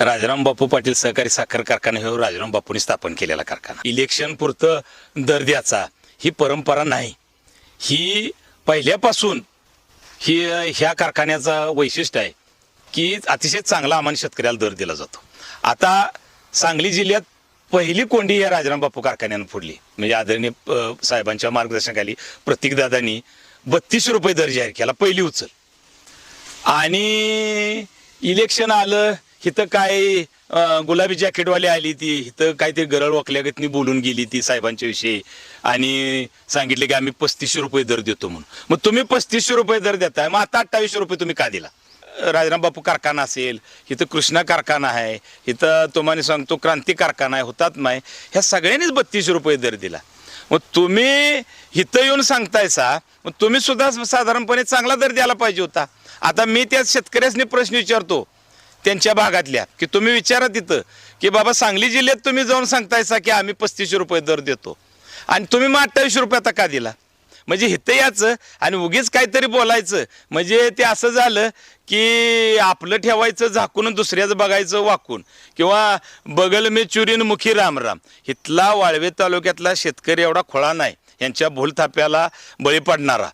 राजाराम बापू पाटील सहकारी साखर कारखाना हे राजाराम बापूंनी स्थापन केलेला कारखाना. इलेक्शन पुरतं दर द्यायचा ही परंपरा नाही. ही पहिल्यापासून ही ह्या कारखान्याचं वैशिष्ट्य आहे की अतिशय चांगला आम्हाला शेतकऱ्याला दर दिला जातो. आता सांगली जिल्ह्यात पहिली कोंडी या राजाराम बापू कारखान्यानं फोडली. म्हणजे आदरणीय साहेबांच्या मार्गदर्शनाखाली प्रतीकदादांनी बत्तीस रुपये दर जाहीर केला पहिली उचल. आणि इलेक्शन आलं इथं काय गुलाबी जॅकेटवाली आली ती इथं काहीतरी गरळ वाकल्यागतनी बोलून गेली ती साहेबांच्या विषयी. आणि सांगितले की आम्ही पस्तीसशे रुपये दर देतो म्हणून. मग तुम्ही पस्तीसशे रुपये दर देताय मग आता अठ्ठावीसशे रुपये तुम्ही का दिला? राजाराम बापू कारखाना असेल इथं कृष्णा कारखाना आहे इथं तुम्हाला सांगतो क्रांती कारखाना आहे होतात नाही ह्या सगळ्यांनीच बत्तीसशे रुपये दर दिला. मग तुम्ही इथं येऊन सांगतायसा मग तुम्ही सुद्धा साधारणपणे चांगला दर द्यायला पाहिजे होता. आता मी त्या शेतकऱ्यासनी प्रश्न विचारतो त्यांच्या भागातल्या की तुम्ही विचारा तिथं की बाबा सांगली जिल्ह्यात तुम्ही जाऊन सांगतायसा की आम्ही पस्तीसशे रुपये दर देतो. आणि तुम्ही मग अठ्ठावीसशे रुपये आता का दिला? म्हणजे हिथं याचं आणि उगीच काहीतरी बोलायचं. म्हणजे ते असं झालं की आपलं ठेवायचं झाकून दुसऱ्याचं बघायचं वाकून. किंवा बगल मे चुरीन मुखी रामराम इथला वाळवे तालुक्यातला शेतकरी एवढा खोळा नाही. यांच्या भूलथाप्याला बळी पडणारा.